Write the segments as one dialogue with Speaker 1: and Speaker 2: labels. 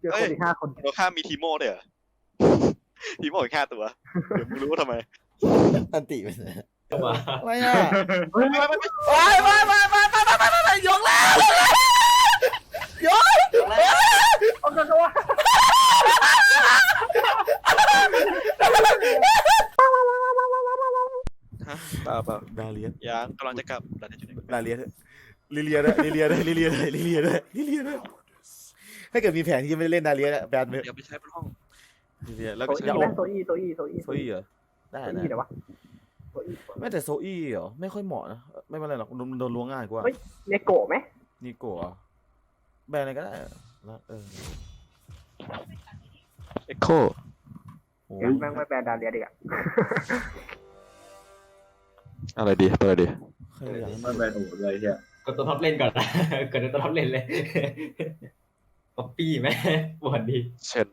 Speaker 1: เจอคนอีกห้าคน
Speaker 2: เราข้ามมีทีโม่ด้วยเหรอทีโม่อีกห้าตัว เดี๋ยวมึงรู้ว่าทำไม
Speaker 3: อันติไปไหน
Speaker 4: มา
Speaker 3: อะไรอะ
Speaker 2: เฮ้ยไม่ไม่ไม่
Speaker 3: ไปไปไปไปไปไปไปไปยกแล้วยก
Speaker 1: เอากันวะ
Speaker 2: ฮะเปล่าเปล่า
Speaker 3: ดาเลียส
Speaker 2: ยังกำลังจะกลับดันให้จุดนี้
Speaker 3: ดาเลียสลิเลียด้วยลิเลียด้วยลิเลียด้วยลิเลียด้วยลิเลียด้วย ถ้าเกิดมีแผนที่จะไม่ได้เล่นดาเลียสอะแบนไหม
Speaker 2: เดี๋ยวไปใช้บนห้อง
Speaker 3: ลิเลียแล้ว
Speaker 1: โซ
Speaker 3: ก็
Speaker 1: อี้
Speaker 3: จะ
Speaker 1: ไหมโซอี้โซอี้โซอี้
Speaker 3: โซอี้เหรอได้
Speaker 1: โซ
Speaker 3: นะ
Speaker 1: อี้เดี๋ยววะโซอี้
Speaker 3: ไม่แต่โซอี้เหรอไม่ค่อยเหมาะนะไม่เป็นไรหรอกโดนโดนล้วงง่ายกว่า
Speaker 1: เฮ้ยเนโกะไหม
Speaker 3: นี่โกะแบนอะไรก็ได้แล้วเออ
Speaker 2: เอ็กโค
Speaker 3: โอ้
Speaker 1: งั้นแม่งไม่แบนดาเลียดีกว่า
Speaker 2: อะไรดีตัวอะไรดี
Speaker 3: ใครอยากให้
Speaker 5: มันเป็นหูเลยเฮีย
Speaker 4: กดตัวท็อปเล่นก่อนนะ กดตัวท็อปเล่นเลย ป๊อปปี้ไหมบวดดี
Speaker 2: เช่น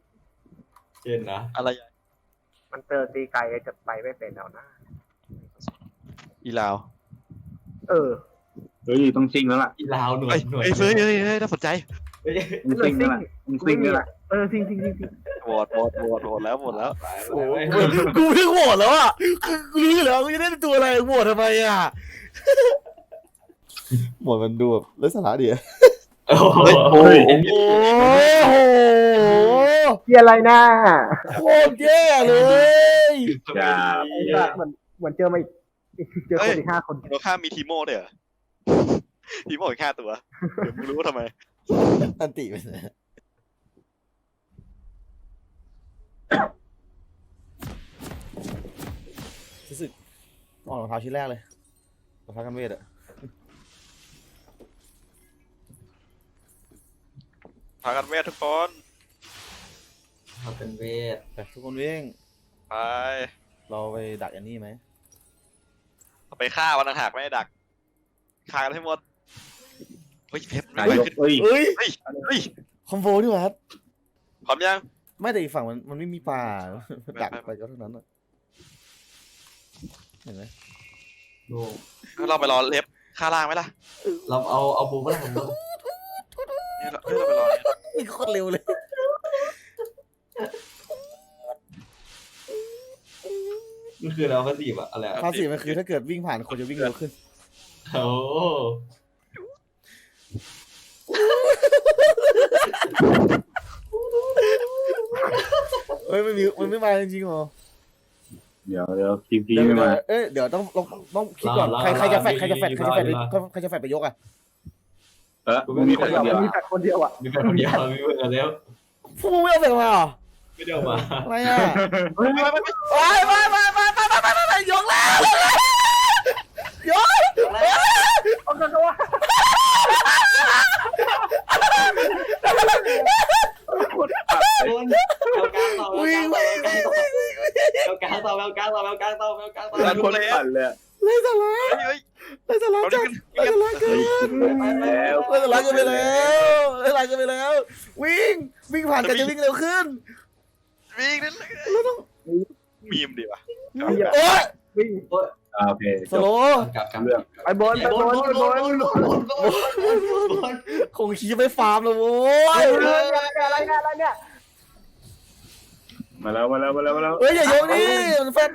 Speaker 4: เช่นนะ
Speaker 2: อะไร
Speaker 1: มันเจอตีไกลจะไปไม่เป็นเอาหน้า
Speaker 2: อีลาว
Speaker 1: เออ
Speaker 5: เฮ้ยต้องซิงแล้วล่ะ
Speaker 4: อีลาวหน่ว
Speaker 2: เฮ้
Speaker 4: ย
Speaker 2: ย
Speaker 4: หน่วย
Speaker 2: เฮ้ยเฮ้ยเฮ้ยเฮ้ยน่าสนใจ
Speaker 4: เฮ้ย
Speaker 5: ต้องซิงแล้วล่ะต้องซิงแล้วล่ะ
Speaker 1: เออจริงจริงจริงจริง
Speaker 2: โหวตโหวตโหวตโหวตแล้วโหวตแล้ว
Speaker 3: โอ้ยกูเพิ่งโหวตแล้วอะคือกูรู้อยู่แล้วกูจะได้ตัวอะไรโหวตทำไมอะโหวตมันดูแบบไร้สาระดีอะ
Speaker 4: โอ้โห
Speaker 5: โอ้ย
Speaker 3: โอ้โห
Speaker 1: เฮียอะไรหน้า
Speaker 3: โคตรแย่เลย
Speaker 5: อย่า
Speaker 1: เหมือนเหมือนเจอมาอีกเจอคนอีกห้าคน
Speaker 2: เราข้ามมีทีโม่ด้วยเหรอทีโม่อีกห้าตัวเดี๋ยวมึงรู้ว่าทำไม
Speaker 3: อันติไปไหนรู้สึกออกรองเท้าชิ้นแรกเลยรองเท้ากันเวทอะ
Speaker 2: พากันเวททุกคน
Speaker 4: เขาเป็นเวท
Speaker 3: ไปทุกคนวิ่ง
Speaker 2: ไป
Speaker 3: เราไปดักอันนี้ไหม
Speaker 2: เอาไปฆ่าวันต่างหากไม่ได้ดักฆ่ากันให้หมดเฮ้ยเพชรไม่
Speaker 5: นาย
Speaker 2: ไหว
Speaker 5: ก
Speaker 2: ขึ้น
Speaker 5: เอ้ย
Speaker 3: เอ้ย
Speaker 2: เฮ้ยเฮ้ย
Speaker 3: คอมโบนี่หว่าครับ
Speaker 2: พร้อมยัง
Speaker 3: ไม่แต่อีกฝั่งมันมันไม่มีป่า
Speaker 2: ไม่
Speaker 3: ดัก
Speaker 2: ไม่
Speaker 3: ไปก็เท่านั้นอะเห็นไหม
Speaker 4: ดู
Speaker 2: งั้นเราไปรอเล็บฆ่าล่างไหมล่ะ
Speaker 4: เราเอาเอาบูก็ได้ผม
Speaker 2: เนี่ยเราเฮ้ยเราไปรอเนี่ย
Speaker 3: นี่โคตรเร็วเลย
Speaker 4: มันคือเราพัสดีอะอะไรอะ
Speaker 3: ภาษีมันคือถ้าเกิดวิ่งผ่านคนจะวิ่งเร็วขึ้น
Speaker 4: โอ้
Speaker 3: เฮ้ยไม่มีมันไม่มาจริงๆเหรอ
Speaker 5: เดี๋ยวเดี๋ยวทีพี
Speaker 3: เดี๋ยว
Speaker 5: ไม่
Speaker 3: เดี๋ยว
Speaker 5: มา
Speaker 3: เอ้ยเดี๋ยวต้องต้องต้องคิดก่อน ใครใครจะแฟดใครจะแฟดใครจะแฟดใครจะแฟดไปยกอะ
Speaker 5: เออมึงมีคน
Speaker 1: เดียว
Speaker 5: เดียว
Speaker 1: มีแต่คนเดียวอะ
Speaker 4: มีแฟนคนเดียวมีเพื่อนแล้ว
Speaker 3: พวกมึงไม่เอาแฟดมาเหรอ
Speaker 4: ไม่ได้มา
Speaker 3: อะไรอะ
Speaker 2: ไม่ไม่ไม่ไม่
Speaker 3: ไปไปไปไปไปไปไปไปยกแล้วยก
Speaker 1: เอากันวะ
Speaker 4: โดนเอากลางต่อ
Speaker 3: วิ่งวิ่งวิ่งวิ่ง
Speaker 4: เอากลางต่อเอากลางต่อเอากลางต่อเอากลางต่อ
Speaker 2: ดันคนเลย
Speaker 5: ปั่นเลย
Speaker 3: ไล่สาระ
Speaker 2: เฮ้ย
Speaker 3: ไล่สาระ
Speaker 2: เรา
Speaker 3: จั
Speaker 2: ดิ
Speaker 3: ด
Speaker 2: กัน
Speaker 3: ไล่สาระเกิน
Speaker 5: แล้ว
Speaker 3: ไล่สาระเกินไปแล้วไล่สาระเกินไปแล้ววิ่งวิ่งผ่านกันจะวิ่งเร็วขึ้น
Speaker 2: วิ่งนั่นเลยมีมดีว่ะ
Speaker 3: โอ๊ย
Speaker 1: วิ่ง
Speaker 5: อ่าโอเค
Speaker 3: สโลว์
Speaker 4: กลับกลับ
Speaker 5: เรื่อง
Speaker 1: ไปบอลไปบอลไปบอล
Speaker 3: คงขี่ไปฟาร์มแล้วโว้ย
Speaker 1: เอออะไรเนี่ยอะไรเนี่ย
Speaker 5: มาแล้วมาแล้วมาแล้วมาแล้ว
Speaker 3: เฮ้ยอย่ายกนี่มันแฟน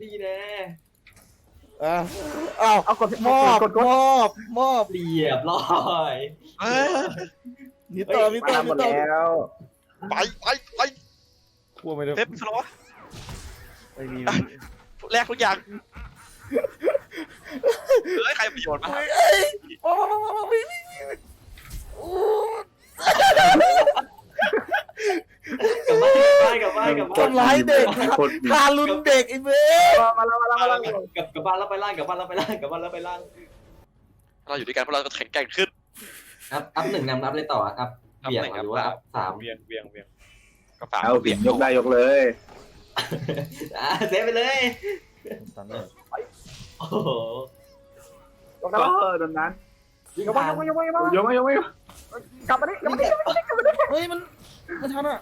Speaker 4: ดีแน่
Speaker 3: อะอ้าว
Speaker 1: เอากด
Speaker 3: มอบ
Speaker 1: กดกด
Speaker 3: มอบมอบ
Speaker 4: เรียบร้อย
Speaker 2: เฮ้ย
Speaker 3: นี่ต่อมีต่อ
Speaker 1: มาห
Speaker 3: มี
Speaker 1: มด
Speaker 3: ต่อ
Speaker 1: แล้ว
Speaker 2: ไปไปไป
Speaker 3: กลัวไม่ได้
Speaker 2: เล็บสโลว์
Speaker 3: ไม่มี
Speaker 2: แลกทุกอย่างเฮ้ยใครประโยชน์มา
Speaker 3: เฮ้ยเอ้ยมามามามาวิ่งวิ่งวิ่งโอ้
Speaker 4: กลับบ้านกลับบ้านกลับบ้าน
Speaker 3: ทำร้ายเด็ก
Speaker 5: โคตร
Speaker 3: ทารุณเด็กไอ้เบ้
Speaker 1: มาแล้วมาแล้วมาแล้ว
Speaker 4: กลับกลับบ้านแล้วไปล่างกลับบ้านแล้วไปล่างกลับบ้านแล้วไปล่าง
Speaker 2: เราอยู่ด้วยกันเพราะเราก็แข็งแกร่งขึ้น
Speaker 4: อัพอัพหนึ่งนำนับเลยต่ออัพเบี่ยงหรือว่าอัพสาม
Speaker 2: เวียงเวียงเวียงก็ฝาก
Speaker 5: เอาสิยกได้ยกเลย
Speaker 4: อะเซฟไปเลย
Speaker 3: ตันเลย
Speaker 4: โอ้โห
Speaker 1: ยก
Speaker 5: ก็
Speaker 1: แล้ว
Speaker 5: ดังนั้น
Speaker 1: ยกมายกมายกมายกมาย
Speaker 5: กไม่ยกไม่
Speaker 1: กลับมาดิกลับมาดิ
Speaker 3: เฮ้ยมันมันทันอะ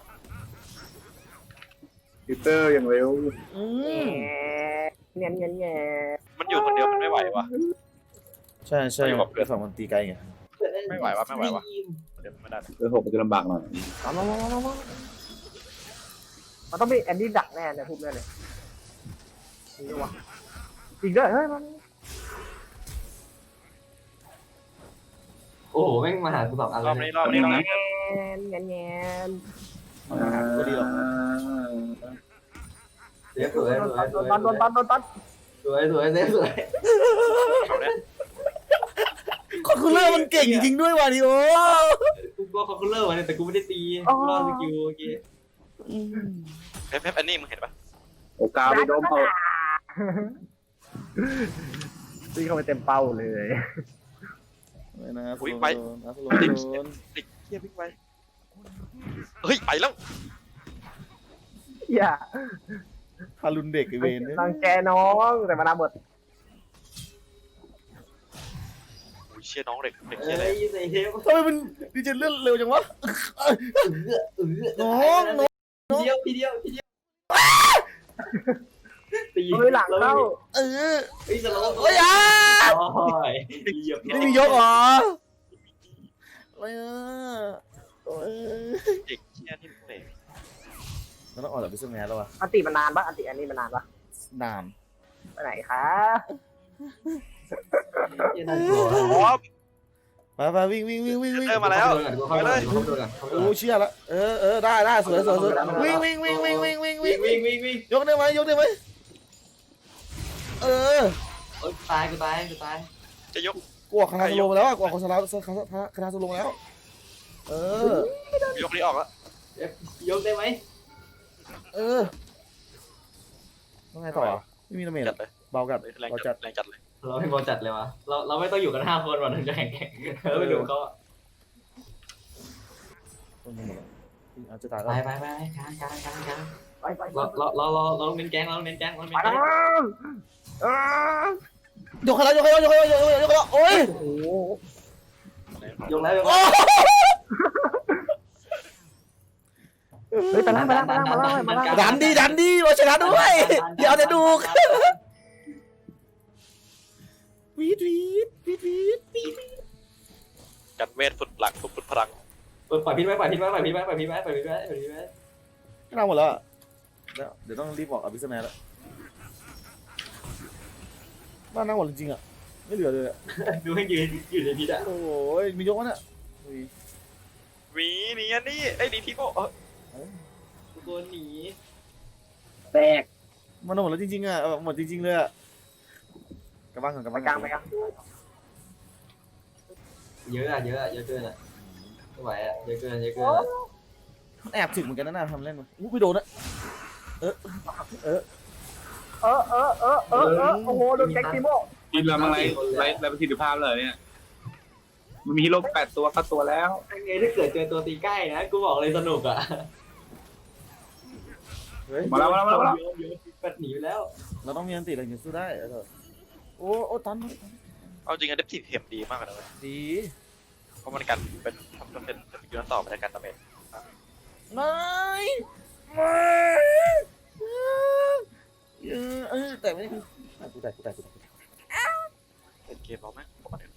Speaker 5: พีเตอร์อย่างเร็ว
Speaker 3: อืม
Speaker 1: เงี้ยเงี้ยเงี้ย
Speaker 2: มันอยู่คนเดียวมันไม่ไหววะ
Speaker 3: ใช่ใช่
Speaker 2: ไม่บอกเพื่อน
Speaker 3: ฝั่งมันตีไกลไง
Speaker 2: ไม่ไหววะไม่ไหววะ เดี๋ยวไม่ได้
Speaker 5: เบอร์หกมันจะลำบากหน่อย
Speaker 1: มามามามามามันต้องมีแอนดี้ดักแน่เนี่ยพูดแน่เลยจริงด้วยวะจริงด้วยเฮ้ยมัน
Speaker 4: โอ้โหแม่งมาหากูสองอัน
Speaker 2: ร
Speaker 4: เล
Speaker 2: อบ
Speaker 4: ย
Speaker 2: นี้รอบนี้รอบนี้
Speaker 1: แงนแงนแงน
Speaker 3: ก็ดีหรอก
Speaker 4: เดี๋ยวสวยสวยส
Speaker 1: โด
Speaker 4: วย
Speaker 1: นตันโดนตันโดนตัน
Speaker 4: สวยสวยสวยสวย
Speaker 2: เขาเนี่ย
Speaker 3: คอนคูลเลอร์มันเก่งจริงๆด้วยว่ะดิโอ
Speaker 4: กูก็คอนคูลเลอร์มาเนี่ยแต่กูไม่ได้ตีกูรอดสกิลเมื่อกี้
Speaker 2: เพปเพปอันนี้มึงเห็นปะ
Speaker 5: โอกาสไปโดมเอา
Speaker 1: ตีเข้าไปเต็มเป้าเลย
Speaker 3: นะส
Speaker 2: อุ๊ย
Speaker 3: โล
Speaker 2: ไป
Speaker 3: โดนนะสโล
Speaker 2: ติด
Speaker 3: โดน
Speaker 2: ติดเฮียวิ่งไป เฮ้ย ไปแล้ว
Speaker 1: อย่า
Speaker 3: ทารุณเด็กไอเวนเนี่ย
Speaker 1: รังแกน้องแต่มานาหมด
Speaker 2: อุ้ยเชี่ยน้องเด็กเด็ก
Speaker 4: เอ้
Speaker 2: เชี่ยอะไร
Speaker 4: ยใส่เทป
Speaker 3: ทำไมมันดีเจเลื่อนเร็วจังวะ
Speaker 4: เออเออ
Speaker 3: น้องน้อง
Speaker 4: ทีเดียวทีเดียวทีเดียวตี
Speaker 1: เฮ้ยหลังเข้า
Speaker 3: เออ
Speaker 4: เฮ้ยจะเรา
Speaker 3: เฮ้ยอะ
Speaker 4: โอ้ยเหยียบ
Speaker 3: ไม่มียกเหรออะไรอะ โอ้ย
Speaker 2: เด็กเชี่ยนี่มึงเด็ก
Speaker 3: เราต้องออกจากบิสเนสแล้ววะ
Speaker 1: อันติมันนานปะอันติอันนี้มันนานปะ
Speaker 3: นาน
Speaker 1: ไปไหนคะ
Speaker 4: ยันน่ากลัว
Speaker 2: พร้อม
Speaker 3: ไปไปวิ่งวิ่งวิ่งวิ่งวิ่ง
Speaker 2: เออมาแล้ว
Speaker 4: เข้าไปเลยเข้าไปเลยเข้าไป
Speaker 3: โอ้
Speaker 4: เลย
Speaker 3: เชี่ยละเออเออได้ได้สวยสวยสวยวิ่งวิ่งวิ่งวิ่งวิ่งวิ่งวิ่
Speaker 4: วิ่
Speaker 3: ง
Speaker 4: งวิ่งวิ่งวิ่ง
Speaker 3: ยกได้ไหมยกได้ไหมเออ
Speaker 4: เอ้ยตายกูตายกูตาย
Speaker 2: จะยก
Speaker 3: กวกคณะสโลมาแล้วอะกวกคณะคณะสโลมาแล้ว เออ
Speaker 2: ยกนี้ออกแล้ว
Speaker 4: ยกได้ไหม
Speaker 3: เออต้องไงต่อไม่มีดาเมจ
Speaker 2: จัดเลย
Speaker 3: เบากัด
Speaker 2: แรง
Speaker 3: เบา
Speaker 2: จั
Speaker 3: จั
Speaker 2: ด
Speaker 3: ด
Speaker 2: แรงจัดเลย
Speaker 4: เราไม่พอจัดเลยวะเราเราไม่ต้องอยู่กันห้าคนวันนึงจะแข่งแข่งเออไปดูเขา
Speaker 3: ต้องหมดแล้วอาจจะตาย
Speaker 4: ไป
Speaker 3: แล้ว
Speaker 4: ไปไปกลางกลางกลางกลาง
Speaker 1: ไปไปไป
Speaker 4: เราเราเราเราเราเน้นแก๊งเราเน้นแก๊งเราเน้น
Speaker 1: ไป
Speaker 4: แก๊ง
Speaker 1: อ่าย
Speaker 3: กให้แล้วยกให้แล้วยกให้แล้วยกให้แล้วยกให้แล้วโอ้ย
Speaker 1: โอ้โห
Speaker 4: ยกแล้วยก
Speaker 3: โอ้
Speaker 1: เฮ้ยไปล่างไปล่างไปล่างมาล่างมาล่าง
Speaker 3: ดันดีดันดีเราชนะด้วยเดี๋ยวจะดูวีดวีดวีดวีดวีด
Speaker 2: จัดเวทสุดหลักสุดพลัง
Speaker 4: ปล่อยพิษไว้ปล่อยพิษไว้ปล่อยพิษไว้ปล่อยพิษไว้ปล่อยพิษไว้ปล่อยพิษไว้
Speaker 3: ไม่เอาหมดแล้วเดี๋ยวเดี๋ยวต้องรีบบอกอภิสแมนแล้วบ้านนั่งหมดจริงๆอะไม่เหลือเลย
Speaker 4: ดูให้ยืนอยู่ในพิษอะ
Speaker 3: โอ้ยมียกวะเนี่ย
Speaker 2: หวีนี่อันนี้ไอ้ดีทีโก้เออ
Speaker 4: ทุกคนหนี
Speaker 1: แตก
Speaker 3: มันหมดแล้วจริงๆอะหมดจริงๆเลยอะกลับบ้านก่อนกลับ
Speaker 1: ไป
Speaker 3: บ้าน
Speaker 1: กลางไปกลาง
Speaker 4: เยอะอะเยอะอะเยอะเกินอะไม่ไหวอะเยอะเกินเยอะเกิน
Speaker 3: แอบถึงเหมือนกันนะน่าทำเล่นมาอู้ไปโดนนะ
Speaker 1: เออเออเออเออเออเออโอ้โหโดนแจ็คซิโม
Speaker 5: ทีมเราอะไรไรไรประสิทธิภาพเลยเนี่ย มันมีฮีโร่แปดตัวเข้าตัวแล้ว
Speaker 4: ไงถ้าเกิดเจอตัวตีใกล้นะ กูบอกเลยสนุกอะ
Speaker 3: เฮ้ย
Speaker 5: มาแล้วมาแล้วมาแล้ว
Speaker 4: กัดหนีไปแล้ว
Speaker 3: เราต้องมีอันติเราถึงจะสู้ได้เออโอ้โอ้ตัน
Speaker 2: เอาจริงอะเดฟทีเทียมดีมากเลยนะเว้ย
Speaker 3: ดี
Speaker 2: เพราะมันกันเป็นทำเป็นเป็นยูนิตต่อมาในการดาเมจ
Speaker 3: ไม่ไม่เออเออแต่ไม่ได้กูแตกกูแตกกูแตก
Speaker 2: เป็นเกมเราไหมประมาณนี้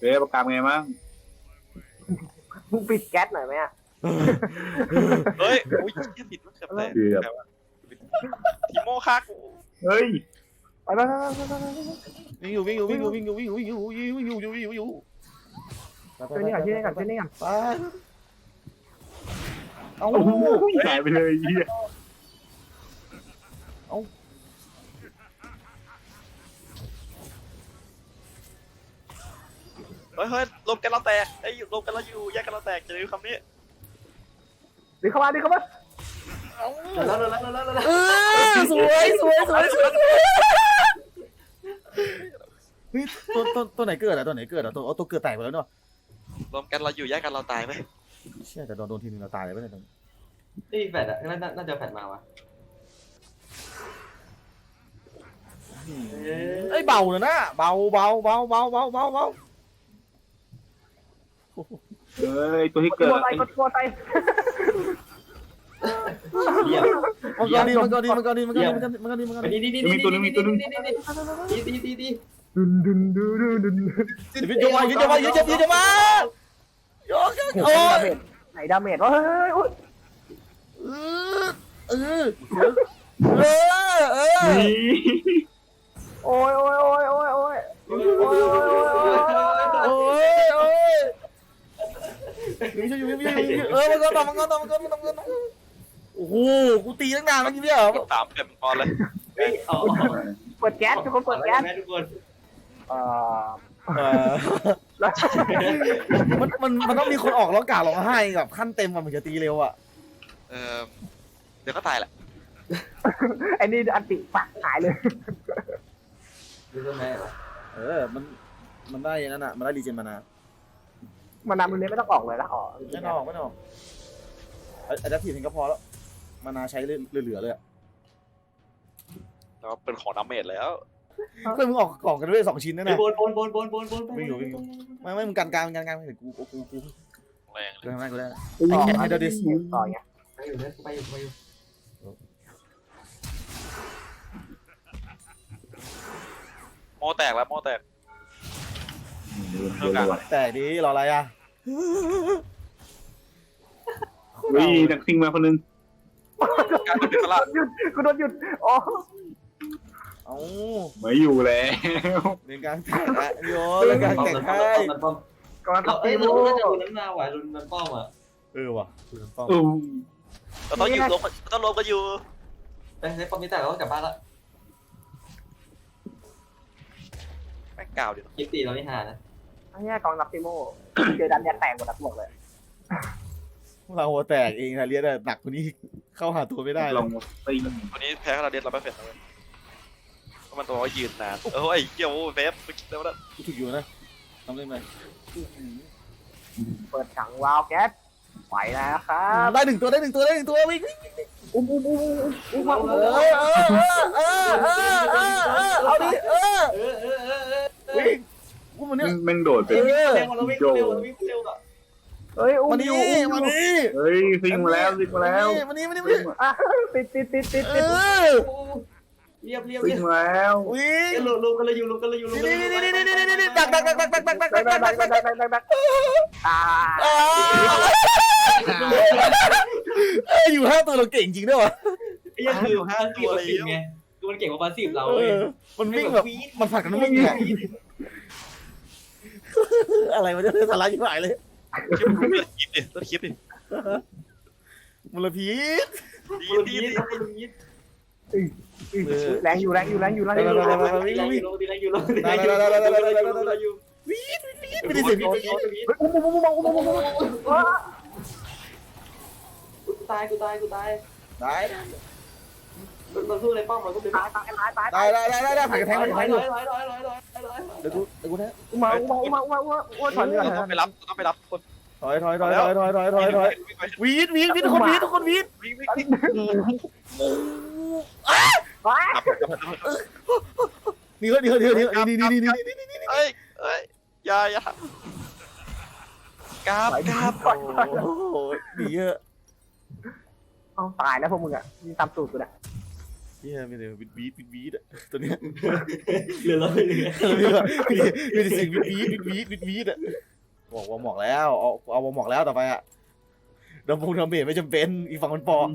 Speaker 5: เบ๊ประกามไงมั้ง
Speaker 1: มึงปิดแก๊สหน่อยไหมอะ
Speaker 2: เฮ้ยอุ้ยเชี่ยผิดมันเกือบแตก
Speaker 5: เกือบ
Speaker 2: ทีโม่ฆ่ากู
Speaker 5: เฮ้ย
Speaker 1: ไปไปไปไปไปไป
Speaker 3: วิ่งอยู่วิ่งอยู่วิ่งอยู่วิ่งอยู่วิ่งอยู่วิ่งอยู่วิ่งอยู่วิ่งอยู่วิ่งอยู่วิ่งอยู่ไปไป
Speaker 1: ช่วยนี่ก่อนช่วยนี่ก่อนช่วยนี่ก่อน
Speaker 3: ไปเอา
Speaker 5: โอ้โหหายไปเลยเฮีย
Speaker 2: เฮ้ยเฮ้ยรวมกันเราแตกไอ้ยรวมกันเราอยู่แยกกันเราแตกจะรู้คำนี้
Speaker 1: ดึงเข้ามาดึงเข้ามา
Speaker 4: แล้วแล้วแล้วแล้วแล้ว
Speaker 3: เออสวยสวยสวยสวยเฮ้ยตัวตัวตัวไหนเกิดอะตัวไหนเกิดอะตัวเอาตัวเกิดแตกไปแล้วเนาะ
Speaker 2: รวมกันเราอยู่แยกกันเราตายไหม
Speaker 3: เชี่ยแต่โดนโดนทีนึงเราตายเลยไม่ได้ตรง
Speaker 4: นี่แฟดอะน่าน่าจะแฟดมาวะ
Speaker 3: เอ้ยเบาเลยนะเบาเบาเบาเบาเบาเบาเบา
Speaker 5: เฮ้ยตัวที่
Speaker 1: กด
Speaker 5: เกิด
Speaker 1: ตัวไปกดตัวไป
Speaker 4: เรียบ
Speaker 3: มังกรดีมังกรดีมังกรดีมังกรดีมังกรดีมังกรดีมังกร
Speaker 4: ไป
Speaker 3: ดี
Speaker 4: ดีดีดีดีดีดีดีดีดี
Speaker 1: ดึนดึนดึนดึนดึน
Speaker 3: ยึดจะมายึดจะมายึดจะยึดจะมาโยก
Speaker 1: โอ้
Speaker 3: โอ้
Speaker 1: ดาเมจไหนดาเมจวะเฮ้ยโอ้ย
Speaker 3: เออเออเออ
Speaker 5: นี่
Speaker 1: โอ้ยโอ้ยโอ้ยโอ้ยโอ้ยโอ้ยโอ้ยโอ้ย
Speaker 3: โอ้ยโอ้ย อยู่อยู่อยู่อยู่เออมังกรต่อมังกรต่อมังกรต่อมังกรโอ้โหกูตีตั้งนานเมื่อกี้เนี่ย
Speaker 2: สามเป็นพอเลย
Speaker 4: เฮ้ยอ๋อ
Speaker 1: เปิดแก๊สทุกคนเปิดแก๊ส
Speaker 4: ทุกคน
Speaker 1: อ่อ
Speaker 3: เออมันมันมันต้องมีคนออกร้องการ้องไห้กับขั้นเต็มอะมันจะตีเร็วอะ
Speaker 2: เออเดี๋ยวก็ตายแหละ
Speaker 1: ไอ้นี่อันติปักหายเลย
Speaker 4: ดูต้นไม
Speaker 3: เออมันมันได้นั่นอะมันได้รีเจนมานา
Speaker 1: มันนำมันเนี้ยไม่ต้องออกเลยละอ๋อ
Speaker 3: ไม่ต้องออกไม่ต้องออกอะดัพทีฟเองก็พอแล้วมานาใช้เหลือๆเลยอะ
Speaker 2: แล้วเป็นของดาเมจแล้ว
Speaker 3: เพื่อนมึงออกกล่องกันด้วยสองชิ้นนั่น
Speaker 4: ไป
Speaker 3: นะ
Speaker 4: บนบนบนบนบนบน
Speaker 3: ไม่ไม่มึงกันกลางมึงกันกลางเห็นกูกูกูกู
Speaker 2: แรง
Speaker 3: กูทำได้กูได้
Speaker 1: ต่อ
Speaker 3: ไอ้แค่ไฮโดรดิส
Speaker 1: ต่อไง
Speaker 4: ไปอยู่นะไปอยู่ไปอยู่
Speaker 2: โมแตกแล้วโมแตก
Speaker 3: แต่ดีรออะไรอะ
Speaker 5: วิ่นักซิ่งมาคนนึง
Speaker 2: การเป็นตลาด
Speaker 1: หยุดกูโดนหยุดอ๋อ
Speaker 3: เอ้า
Speaker 5: ไม่อยู่แล้ว
Speaker 3: เรื่องการแข่งอะโยเรื่องการแข่งให้
Speaker 4: มันป้อม
Speaker 1: ก่อน
Speaker 4: เรา
Speaker 1: ตี
Speaker 4: เอ้ย
Speaker 1: โม
Speaker 4: เราน่าจะดูนั้นมาว่ะดูนั้นป้อมอะ
Speaker 3: เออว่ะคือต้อง
Speaker 5: อู้
Speaker 2: เราต้องอยู่รวมเราต้องรวมกันอยู่
Speaker 4: เอ้ยป้อมนี้แต่เราก็กลับบ้านละ
Speaker 2: แม่งกาวดิ
Speaker 4: คลิปตีเรานี่หานะ
Speaker 1: ไอ้ เนี่ยกองรับติโม เจอดันเนี่ยแตกหมดทั้งหมดเลย
Speaker 3: เราหัวแตกเองนะเรียกได้หนักกว่านี้เข้าหาตัวไม่ได้
Speaker 5: ล
Speaker 3: เลย
Speaker 5: งซิ่ง
Speaker 2: วันนี้แพ้คาราเดนเราไม่เสร็จเลยเพราะมันตัวว่ายืนนานเออไอ้เกี่ยวเฟฟไปคิดแล้วนะ
Speaker 3: กูถูกอยู่นะทำได้ไหม
Speaker 1: เปิดถังวาล์วแก๊สไหวแล้วครับ
Speaker 3: ได้หนึ่งตัวได้หนึ่งตัวได้หนึ่งตัววิ่ง
Speaker 1: อุ้มอุ้มอุ้มอุ้มอุ้มมาอุ้ม
Speaker 3: เออเออเออเออเออเออเอาดิเออ
Speaker 4: เออเออเออเออ
Speaker 3: วิ่ง กูมันเนี่ย
Speaker 5: แม่งโดดไป
Speaker 3: เออ
Speaker 4: เร็วเราวิ่งเร็วเราวิ่งเร็วอะ
Speaker 1: เฮ้ยอุ้ม
Speaker 3: มา
Speaker 1: อ
Speaker 3: นี่
Speaker 1: ยู่อุ้ม
Speaker 3: มา
Speaker 1: อยู่
Speaker 3: นี่
Speaker 5: เฮ้ยซิ่งมาแล้วซิ่งมาแล้ว
Speaker 3: มานี่มานี่มานี่
Speaker 1: อะติดติดติดติด
Speaker 3: เอ
Speaker 1: ติด
Speaker 3: อ
Speaker 4: เรียบเรียบ
Speaker 5: ซิ่
Speaker 4: เรี
Speaker 5: ง
Speaker 4: ยบ
Speaker 5: มาแล้ว
Speaker 3: วิ่ง
Speaker 4: ลุมลุมกันเลยอยู่ลุมกันเลยอยู่ลุม
Speaker 3: นี่นี่นี่นี่นี่นี่นี่ดักดักดักดักดักดักดักดัก
Speaker 1: ดั
Speaker 3: ดั
Speaker 1: ก
Speaker 3: ก
Speaker 1: ดั
Speaker 3: ดั
Speaker 1: ก
Speaker 3: ก
Speaker 1: ดั
Speaker 3: ดั
Speaker 1: ก
Speaker 3: ก
Speaker 1: ดักดักดักอ่า
Speaker 3: เอ้ยอยู่ห้าตัวเราเก่งจริงด้วยวะ
Speaker 4: ไอ้ยังคือห้าตัวสิบไงคือมันเก่งกว่าปาสิบเรา
Speaker 3: เอ
Speaker 4: เว้ย
Speaker 3: อมันวิ่งแบบมันผลักกันวิ่งอะ อะไรมันจะเป็นสาระยิ่งหายเลย
Speaker 2: คลิปเลือดคลิปดิเลือดคลิปดิ
Speaker 3: มลพิษ
Speaker 2: ดี
Speaker 4: ปืน
Speaker 2: ดี
Speaker 4: ยีด
Speaker 2: ดี
Speaker 4: ปืนยีด
Speaker 1: แรงอยู่แรงอยู่แรงอยู่แรง
Speaker 4: ตี
Speaker 1: อยู่
Speaker 4: แรงอยู่ตีแรงอยู่ตีแรงอยู่ตีแรงอยู่ตีแรงอยู่
Speaker 3: ไม่ได้เสียง
Speaker 4: โด
Speaker 3: พี่
Speaker 4: นโดนยีด
Speaker 1: อุ้มอุ้มอุ้มอุ้มอุ้มอุ้มอุ้ม
Speaker 4: กูตายกูตายกูตาย
Speaker 3: ได้
Speaker 4: เราสู้ในป้อมเราสู้ในป้อ
Speaker 1: ตามยตายตายตาย
Speaker 3: ได้ได้ได้ได้ผ่านกระแทงผ่านกระแทงอยู่
Speaker 4: ร้อยร้อยร้อยร้อยร้อย
Speaker 3: เดี๋ยวกูเดี๋ยวกูแทง
Speaker 1: อุ้มมาอุ้มมาอุ้มมาอุ้มมาอุ้มมาอุ้มถอยเรือ
Speaker 2: เราต้องไปรับเราต้องไปรับคน
Speaker 3: ถอยถอยถอยถอยถอยถอยถอยถอยวีดวีดวีดทุกคนวีดทุกคนวีด
Speaker 2: วิ่งวิ่ง
Speaker 1: ว้า
Speaker 2: ขับขับขับ
Speaker 3: นี่เขานี่เขานี่เขานี่นี่นี่นี่นี่นี่
Speaker 2: เอ้ยเอ้ยอย่าอย่ากราบกราบ
Speaker 3: โอ้โหดีเยอะ
Speaker 1: เอาตายแล้วพวกมึงอะมีตามสูตรกูเนี่ย
Speaker 3: เฮียมีแต่วีดวีดวีดวีดตัวเนี้ย
Speaker 4: เหลือเราเหลือ
Speaker 3: มีมีแต่เสียงวีดวีดวีดวีดวีดอะบอกว่าหมอกแล้วเอาเอาหมอกแล้วต่อไปอะดมพงดมเบไม่จำเป็นอีกฝั่งมันปอก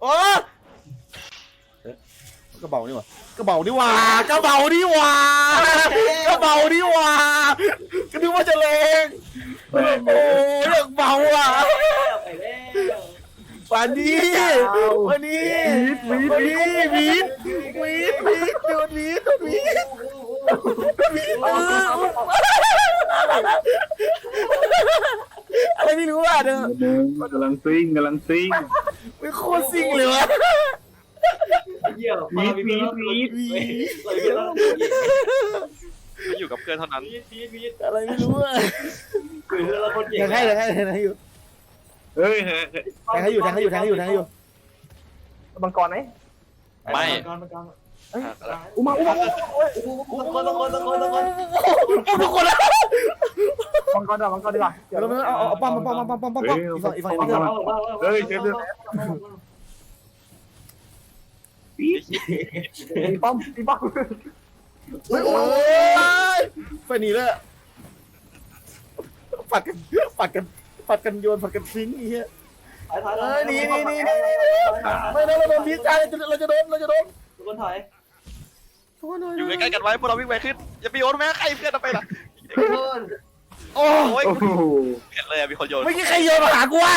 Speaker 3: โอ้กระเป๋านี่หว่ากระเป๋านี่หว่ากระเป๋านี่หว่ากระเป๋านี่หว่าก็นึกว่าจะเลงโอ้โหเรื่องเบาอะ
Speaker 4: ไปแล้ว
Speaker 3: วันนี้วันนี้วันนี้วีดวีดวีดโดนวีดโดนวีดวีดเอออะไรไม่รู้อะเด้อกำ
Speaker 5: ลังซิ่งกำลังซิ่ง
Speaker 3: ไม่โคตรซิ่งเลยวะ
Speaker 4: เยี่ยมมาวีวีวีเราเยอะแล้ว
Speaker 2: ไม่อยู่กับเพื่อนเท่านั้น
Speaker 4: วีวีวี
Speaker 3: อะไรไม่รู้อะ
Speaker 4: คือเราคนเก่ง
Speaker 3: แทงให้แทงให้แทงให้อยู่
Speaker 5: เฮ้ยเฮ้ย
Speaker 3: แทงให้อยู่แทงให้อยู่แทงให้อยู่แทงให้อยู่
Speaker 1: บังกรไหม
Speaker 2: ไม่
Speaker 4: ก่อนก่อน
Speaker 1: อุ้มมาอุ้มมาอุ้มมาโอ้ย
Speaker 4: ตะโกนตะโกนตะโกนตะโกน
Speaker 3: ทุกคนแล้ว
Speaker 1: บังกกรเดี๋ยวมังกรดีกว่าเดี๋ยว
Speaker 3: เอาเอาเอาเอาป้อมป้อมป้อมป้อมป้อมป้อมอีกฝั่งอีกฝั่งอีกฝั่ง
Speaker 5: เฮ้ยเดี๋ยวเดี๋ยว
Speaker 1: ตีป้อมตีป้อม
Speaker 3: โอ้ยไปหนีเลยปัดกันปัดกัน ปัดกันโยนปัดกันทิ้งไอ้เหี้ยเอ้ยหนีหนีหนีหนีไม่ได้เราโดนพีใจเราจะโดนเราจะโดน
Speaker 4: ทุกคนถอย
Speaker 3: ทุกคน
Speaker 2: อยู่ใกล้ๆกันไว้พวกเราวิ่งไปขึ้นอย่าไปโยนแม่ใครเพื่อนเอาไปล่ะ
Speaker 4: ทุกคน
Speaker 3: โอ้
Speaker 2: โอ้ย
Speaker 5: โอ้โห
Speaker 2: เห็นเลยอะมีคนโยน
Speaker 3: ไม่คิดใครโยนมาหากูวะ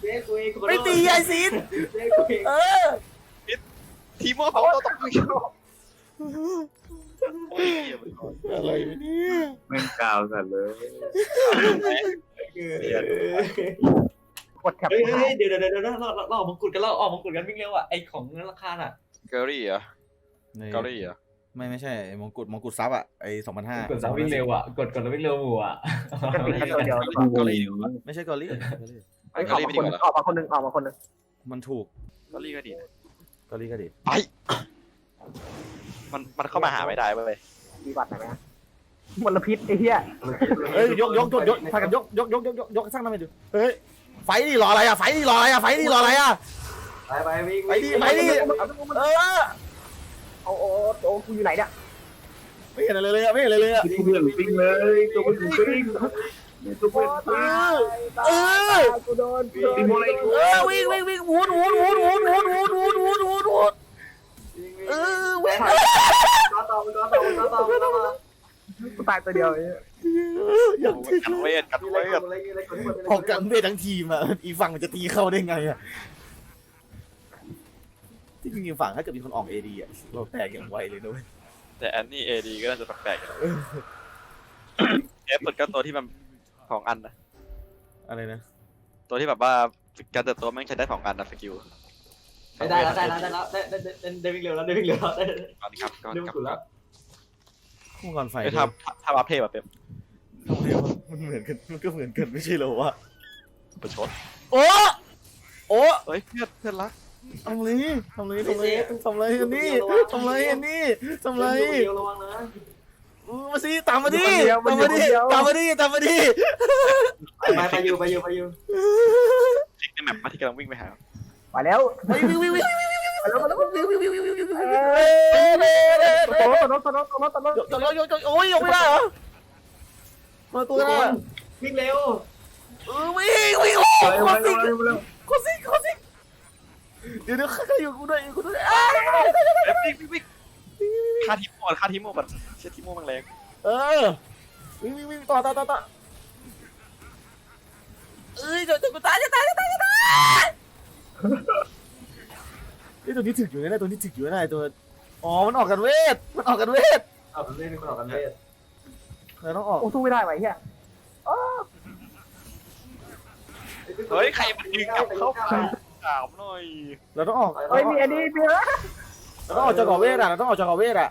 Speaker 4: เจ๊กุย
Speaker 3: ไม่ตีไอ้ซีน
Speaker 4: เจ๊กุย
Speaker 3: เออ
Speaker 2: ทีมว่าเผาตัวตกมือ โอ้ยเหี้ยมัน
Speaker 3: อะไรเนี่ย
Speaker 5: แม่งกาวสัตว์เลย
Speaker 1: กดแคป
Speaker 4: เฮ้ยเฮ้ยเดี๋ยวเดี๋ยวเดี๋ยวเราเราเราออกมงกุฎกันเราออกมงกุฎกันวิ่งเร็วอะไอของราคาอะ
Speaker 2: เกาหลีเหรอเกาหลีเหรอ
Speaker 3: ไม่ไม่ใช่มงกุฎมงกุฎซับอะไอ้สองพันห้าก
Speaker 4: ดวิ่งเร็วอะกดกดแล้ววิ่งเร็วหมู่อะ
Speaker 1: แค่ตัวเดียว
Speaker 2: เกาหลีดีกว่า
Speaker 3: ไม่ใช่เกาหลี
Speaker 2: ไปเกาหลีไม่ดีกว่า
Speaker 1: ออกมาคนหนึ่งออกมาคนหนึ่ง
Speaker 3: มันถูก
Speaker 2: เกาหลีก็ดีนะ
Speaker 3: เกาหลีก็ดี
Speaker 2: ไป มันมันเข้ามาหาไม่ได้เว้ย
Speaker 1: มีบัตรไหมมลพิษไอ้เหี้ย
Speaker 3: เอ้ยยกยกยกยกพากันยกยกยกยกยกยกสร้างน้ำมันดูเฮ้ยไฟดิรออะไรอะไฟดิรออะไรอะไฟดิรออะไรอะ
Speaker 4: ไปไปวิ่ง
Speaker 3: ไปดิไปดิเออ
Speaker 1: โอ้โอ้โอ้กูอยู่ไหนเนี่ย
Speaker 3: ไม่เห็นอะไรเลยอะไม่เห็นอะไรเลยอะ
Speaker 5: ปิ้งเพื่อนปิ้งเลยตัวคนอื่นปิ้งตัวเพื่อน
Speaker 3: เอ
Speaker 5: ปิ้ง
Speaker 3: อเออ
Speaker 1: กูโดน
Speaker 5: ปิ้งโมเลกุ
Speaker 3: เออวิ่งวิ่งวิ่งวูดวูดวูดวูดวูดวูดวูดวูดวูดวูดเออวิ่ง
Speaker 4: ต่อต่อ ต่อต่อต่อต่อต่อ
Speaker 1: กูตายตัวเดียวไอ้
Speaker 3: อยากถึง
Speaker 2: กันเวทกันเวท
Speaker 3: พอกันเวททั้งทีมอะอีกฝั่งมันจะตีเข้าได้ไงอะที่จริงๆฝั่งถ้าเกิดมีคนออกเอดีอะเราแตกอย่างไวเลยนะเว้ย
Speaker 2: แต่แอนนี่เอดีก็น่าจะแปลกๆอยู่เอฟสุดก็ตัวที่มันของอันนะ
Speaker 3: อะไรนะ
Speaker 2: ตัวที่แบบว่าการเติบโตแม่งใช้ได้สองอันนะสกิล
Speaker 4: ได้แล้วได้แล้วได้แล้วได้ได้ได้วิ่งเร็วแล้วได้วิ่งเร็วแล้วได้
Speaker 2: ก่อนครับก่อน
Speaker 4: เร็ว
Speaker 2: ครับ
Speaker 4: สุดแล้ว
Speaker 3: มังกรไฟ
Speaker 2: ไปทำทำอัพเทปแบบเป็น
Speaker 3: ทำไมวะมันเหมือนกันมันก็เหมือนกันไม่ใช่เหรอวะ
Speaker 2: ประชด
Speaker 3: โอ้โอ้
Speaker 2: เฮ้ยเพื่อนเพื่อนรัก
Speaker 3: ทำเลยทำเลยทำเลยทำเลยอันนี้ทำเลยอันนี้ทำเลย
Speaker 4: เร็วระวังนะ
Speaker 3: มาสิตามมาดิตามมาดิตามมาดิตามมาดิ
Speaker 4: ไปไปอยู่ไปอยู่ไปอยู่
Speaker 2: คลิกในแมปมาที่กำลังวิ่งไปหา
Speaker 1: ไปแล้ว
Speaker 3: วิ่งวิ่งวิ่งวิ่ง
Speaker 1: ไป แล้วมาแล้ว
Speaker 3: วิ่งวิ่งวิ่งวิ่งวิ่งวิ่ง
Speaker 1: เอ้ยตโนตโนตโนตโนตโน
Speaker 3: ยกยกยกโอ้ยยกไม่ได้เหรอมาตัวได้
Speaker 4: วิ่งเร็ว
Speaker 3: เออวิ่งวิ่งโอ้โคสิ
Speaker 5: วเร็วเร็ว
Speaker 3: โคตรสิโคตรสิเดี๋ยวเดี๋ยวใครอยู่กูด้วยกูด้วย
Speaker 2: อ้ยวิ่งวิ่งวิ่งฆ่าทีโม่ก่อนฆ่าทีโม่ก่อนเชี่ยทีโม่มันแรง
Speaker 3: เออวิ่งวิ่งวิ่งต่อต่อต่อต่อเอ้ยจะจะตายจะตายจะตายจะตาย นี่ตัวนี้ถึกอยู่นะตัวนี้ถึกอยู่นะตัวอ๋อมันออกกันเวทมันออกกันเวท
Speaker 4: เอาเล่นคนออกกันเวท
Speaker 3: เราต้องออก
Speaker 1: โอ้สู้ไม่ได้ไหวเหี้ย
Speaker 2: เฮ้ย ใครมันดึงกลับเข้าไปถามหน่อย
Speaker 3: เราต้องออก
Speaker 1: เฮ้ยมีอันนี้มีนะ
Speaker 3: เราต้องออกจากเกาะเวทอะเราต้องออกจากเกาะเวทอะ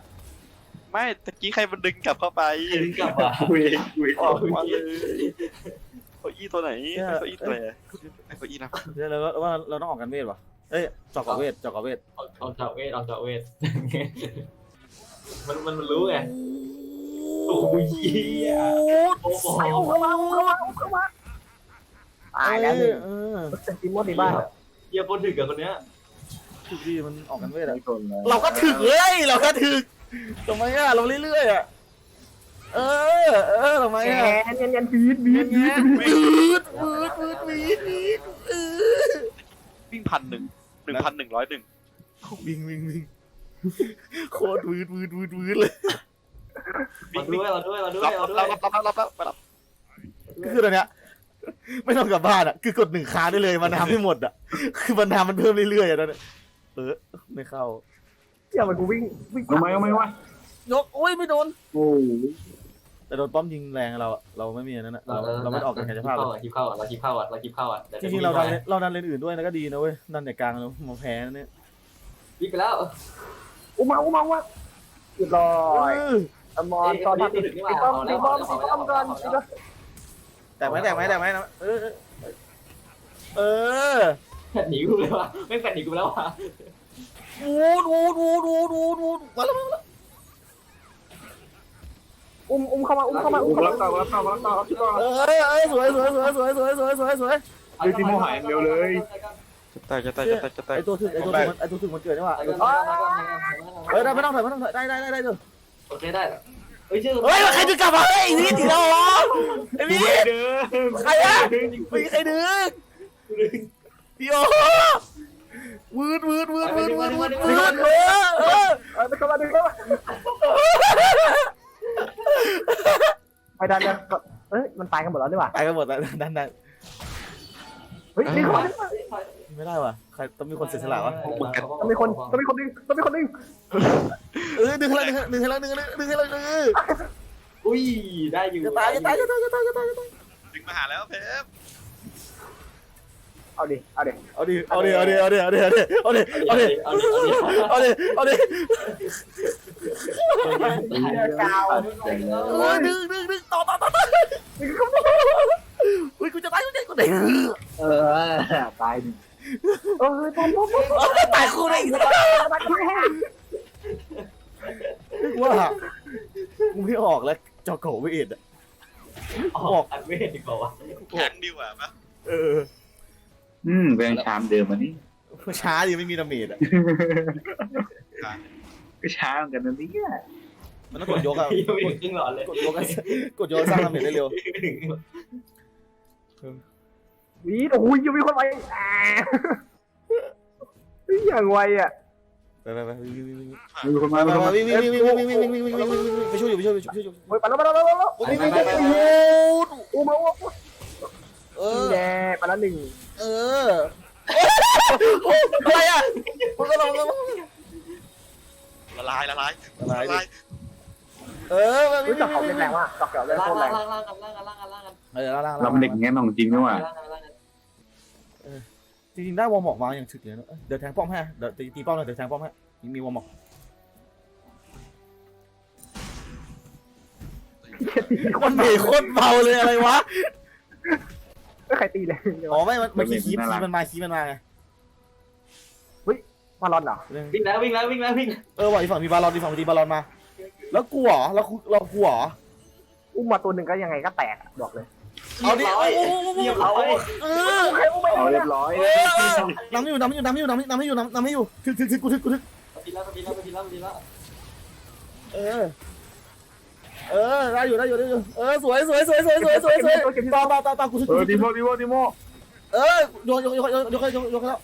Speaker 2: ไม่ตะกี้ใครมันดึงกลับเข้าไป
Speaker 4: ดึงกลับอะ
Speaker 5: คุยคุย
Speaker 2: ออกมาเลยเก้าอี้ตัวไหนเก้าอี้ตัวไหนไอ้เก้าอี้นะ
Speaker 3: เดี๋ยวเราว่าเราต้องออกกันเวทวะ เอ้ยจอกเกาะเวทจอกเกาะเวท
Speaker 4: ออกออกจากเวทออกจากเวท มันมันมันรู้ไงโอ้ยเหี้ยโอ้โห
Speaker 1: เอาเข้ามาเข้ามาเข้ามาตายแล้วหนึ่ง
Speaker 3: เออ
Speaker 1: ติมโมในบ้าน
Speaker 4: เหี้ยคนถึงกับคนเนี้ย
Speaker 3: ถึกดีมันออกกันเวทอะ
Speaker 5: ไม่ทนแล้ว
Speaker 3: เราก็ถึกเลยเราก็ถึกทำไมอะเราเรื่อยๆอะเออเออทำไม
Speaker 1: แง
Speaker 3: อะ
Speaker 1: นเงี้ยเงี้ยบีดบีดบีด
Speaker 3: บืดบืดบืดบีดบีดเออ
Speaker 2: วิ่งพันหนึ่งห นึ่งพันหนึ่งร้อยหนึ่ง
Speaker 3: วิ่งวิ่งวิ่งโคตรบืดบืดบืดบืดเลย
Speaker 4: เราด้วยเราด้วยเราด้ว
Speaker 2: รั
Speaker 4: ย
Speaker 2: บ
Speaker 4: เราด้ว
Speaker 2: รับ
Speaker 4: ย
Speaker 2: รับรับรับรับรับ
Speaker 3: ก็คือตอนเนี้ยไม่ต้องกลับบ้านอะ คือกดหนึ่งค้างได้เลยมันทำให้หมดอะ คือมันทำมันเพิ่มเรื่อยๆอะตอนเนี้ยเออไม่เข้า
Speaker 1: เหี้ยมันกูวิ่งวิ่ง
Speaker 5: เอาไหมเอาไหมวะ
Speaker 3: ยกโอ้ยไม่โดน
Speaker 5: โอ้ย
Speaker 3: แต่โดนป้อมยิงแรงเราอะเราไม่มีอันนั้นอะเราเราไม่ได้ออกกันกายภาพ
Speaker 4: เรา
Speaker 3: เลย
Speaker 4: คิปเข้าอะเราคิปเข้าอะเราคิปเข้าอะ
Speaker 3: จริงๆเราดันเลนเราดันเลนอื่นด้วยนะก็ดีนะเว้ยดันแต่กลางเรามาแพ้นะเนี่ย
Speaker 4: วิ่งไปแล้ว
Speaker 1: อุ้มมาอุ้มมาอุ้มมาเรียบร้อย
Speaker 3: เออ
Speaker 1: อมอนตอนตีตีป้อมตีป้อมตีป้อมกันตีป้อม
Speaker 3: แต่ไหมแต่ไหมแต่ไหมนะเออเออเออ
Speaker 4: แฟนหนีกูเลยวะไม่แฟนหนีกูแล้ววะ
Speaker 3: วูดวูดวูดวูดวูดวูดมาแล้วมาแล้ว
Speaker 1: อุ้มอุ้มเข้ามาอุ้มเข้ามาอุ้ม
Speaker 5: กู
Speaker 1: เข้า
Speaker 5: รั
Speaker 1: มา
Speaker 5: บต่อรับต่อรับต่อรับต่อ
Speaker 3: เอ้ยเอ้ยสวยสวยสวยสวยสวยสวยสวยสวย
Speaker 5: ดูติโมหายเร็วเลย
Speaker 2: จะตายจะตายจะตายจะตาย
Speaker 3: ไอตัวถึงไอตัวถึงมันไอตัวถึงมันเกิดใช่ป่ะเฮ้ยได้ไม่ต้องถอยไม่ต้องถอยได้ได้ได้ได้เถอะ
Speaker 4: โอเคได้เฮ้ยชื่อ
Speaker 3: เฮ้ยใครจะกลับมาเฮ้ยนี่ตีเราเหรอไอ้พี่
Speaker 5: เดิม
Speaker 3: ใครอะไม่มีใครดึงพี่โอ้วืดวืดวืดวืดวืดวืดวืดเออเออ
Speaker 1: เออไปเข้ามาดึงเข้ามา ไปดันดันเอ้ยมันตายกันหมดแล้วนี่หว่า
Speaker 3: ตายกันหมดแล้วดันดัน
Speaker 1: เฮ้ยดึงเข้ามาดึงเข้ามา
Speaker 3: ไม่ได้ว่ะใครต้องมีคนเสียสละวะ
Speaker 1: ต้องมีคนต้องมีคนดึงต้องมีคนดึง
Speaker 3: เออดึงให้แล้วดึงให้แล้วดึงให้แล้วดึงให้แล้วดึงให้แล้ว
Speaker 4: อุ้ยได้อยู่
Speaker 3: จะตายจะตายจะตายจะตายจะตายจะตาย
Speaker 2: ดึงมาหาแล้วเพฟ
Speaker 1: เอาดิเอาดิ
Speaker 3: เอาดิ เอาดิ เอาดิ เอาดิ เอาดิ เอาดิ เอาดิ เอาดิ
Speaker 4: เอาดิ เอาดิ
Speaker 3: เอาดิ เอาดิ
Speaker 1: เจอกาว
Speaker 3: โอ้ยดึงดึงดึงต่อต่อต่อต่อ
Speaker 1: ดึงเข้ามา
Speaker 3: อุ้ยกูจะตายกูจะกูจะ
Speaker 1: เออตายดิเออตายปุ๊บปุ๊บ
Speaker 3: ตายคู่ได้อีก
Speaker 1: ตายแม่
Speaker 3: ว่ามึงไม่ออกแล้วจอโกไม่เอ็ดอะ
Speaker 4: ออกอันเวทดีกว่าวะ
Speaker 2: แข็งดีกว่าปะ
Speaker 3: เออ
Speaker 5: อืมเป็นชามเดิมอันนี้
Speaker 3: ช้าดิไม่มีดาเมจอะ
Speaker 5: ก็ช้าเหมือนกันนะเนี่ย
Speaker 3: มันต้องกดยกอะ
Speaker 4: ยังไม่ถึงครึ่งหลอดเลย
Speaker 3: กดยกอะกดยกสร้างดาเมจได้เร็ว
Speaker 1: วีดโอ้ยยังมีคนไปอ่าอย่างไวอะ
Speaker 3: ไปไปไปวิ่งวิ่งวิ่ง
Speaker 5: มีคนมา
Speaker 3: ไป
Speaker 5: มีคน
Speaker 3: วิ่
Speaker 5: มาง
Speaker 3: วิ่งวิ่งวิ่งวิ่งวิ่งวิ่งวิ่งวิ่งวิ่งวิ่งไปช่วยอยู่ไปช่วยอยู่ไปช่วยอยู่
Speaker 1: เฮ้ยไปแล้วไปแล้วไปแล้ว
Speaker 3: โอ้ยวิ่งวิ่งวิ่งโอ้โห
Speaker 1: อุ้มแล้วอุ้ม
Speaker 3: เออ
Speaker 1: แย่ไปแล้วหนึ่ง
Speaker 3: เอออะไรอะมันก็ลง
Speaker 2: ละลายละลาย
Speaker 3: ละลายดิ
Speaker 2: ละลาย
Speaker 3: เออ
Speaker 1: เฮ้ยจับเขาเป็นแรงว่ะจับเขาเป็น
Speaker 4: ล่าง
Speaker 1: โคตรแร
Speaker 4: ล่างงล่างล่างกันล่างกันล่างกันล่างกัน
Speaker 3: เออล่าง
Speaker 5: เราเป็นเด็กงั้นของจริงด้วยว่ะ
Speaker 4: ล่างกันล่างกัน
Speaker 3: จริงๆได้วอร์มอกมาอย่างถึกเลยนะเดี๋ยวแทงป้อมให้เดี๋ยวตีป้อมเลยเดี๋ยวแทงป้อมให้มีวอร์มอกมันเบรโคตรเบาเลยอะไรวะ
Speaker 1: ไม่ใครตีเลย
Speaker 3: อ๋อไม่มันมันคีคีคีมันมาคีมันมาไง
Speaker 1: มาลอนเหรอ
Speaker 4: วิ่งแล้ววิ่งแล้ววิ่งแล้ววิ่ง
Speaker 3: เออว่ะอีฝั่งมีบาลอนอีฝั่งมีบาลอนมา แล้วกูเหรอแล้วเรากูเหรอ
Speaker 1: อุ้มมาตัวหนึ่งก็ยังไงก็แตกบอกเลย
Speaker 3: เอาดิ
Speaker 4: เรียบร้อย
Speaker 3: เออ
Speaker 1: ใครอุ้มไป
Speaker 5: เอา
Speaker 1: เล
Speaker 5: เรี
Speaker 1: ย
Speaker 5: ยบร้อย
Speaker 3: เออน้ำอยู่น้ำอยู่น้ำอยู่น้ำน้ำอยู่น้ำน้ำอยู่ถึกถึกถึกกูถึกกูถึก
Speaker 4: ปีแล้วปีแล้วปีแล้วปีแล้ว
Speaker 3: เออ เออได้อยู่ได้อยู่ได้อยู่เออสวยสวยสวยสวยสวยสวยสวยต่อต่อต่อต่อกูถึก
Speaker 5: เออดิโมดิโมดิโม
Speaker 3: เออโยนยกยกยกยกยกยกแล้ว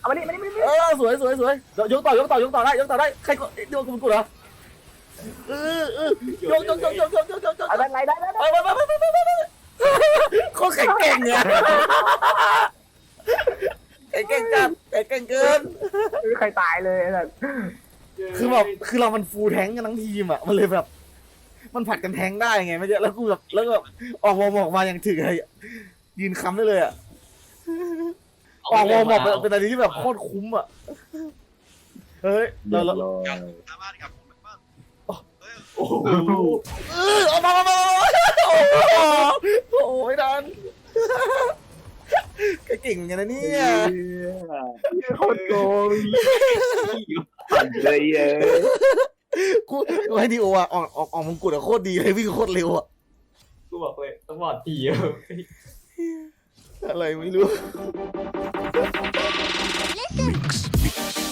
Speaker 1: เอามานี่มานี่มานี่
Speaker 3: เออสวยสวยสวยยกต่อยกต่อยกต่อได้ยกต่อได้ใครก็โยนกูกูเหรอเออเออยกยกยกยกยกยกยกยก
Speaker 1: อาได้ไรได้ได้
Speaker 3: ไปไปไปไปไปไปโคตรแข็งเก่งเนี่ยแข็งเก่งจัดแข็งเก่งเกิน
Speaker 1: ไม่ใครตายเลยนะ
Speaker 3: คือแบบคือเรามันฟูลแท้งกันทั้งทีมอะมันเลยแบบ มันผัดกันแทงได้ไงไม่ใช่แล้วกูแบบแล้วก็แบบออกวอร์มออกมาอย่างถึงอะไรยืนค้ำได้เลยอะออกวอร์มออกเป็นอะไรที่แบบโคตรคุ้มอะเฮ้ย
Speaker 5: เรี
Speaker 3: เรา
Speaker 5: ยบ
Speaker 3: เรา
Speaker 5: ร้อย
Speaker 2: หน้าบ้านกับผมบ้างเฮ้ย
Speaker 4: โอ้โห
Speaker 3: เออเอามามามาโอ้โหโอ้ยดันแกเก่งเหมือนกันนะเนี่ย
Speaker 5: โคตรโกงปั่นเลยเออ
Speaker 3: กู กูให้ดีโออะออกออกออกมงกุฎอะโคตรดีเลยวิ่งโคตรเร็วอะ
Speaker 4: กูบอกเลยต้องบอดที
Speaker 3: อะไรไม่รู้
Speaker 6: Mix.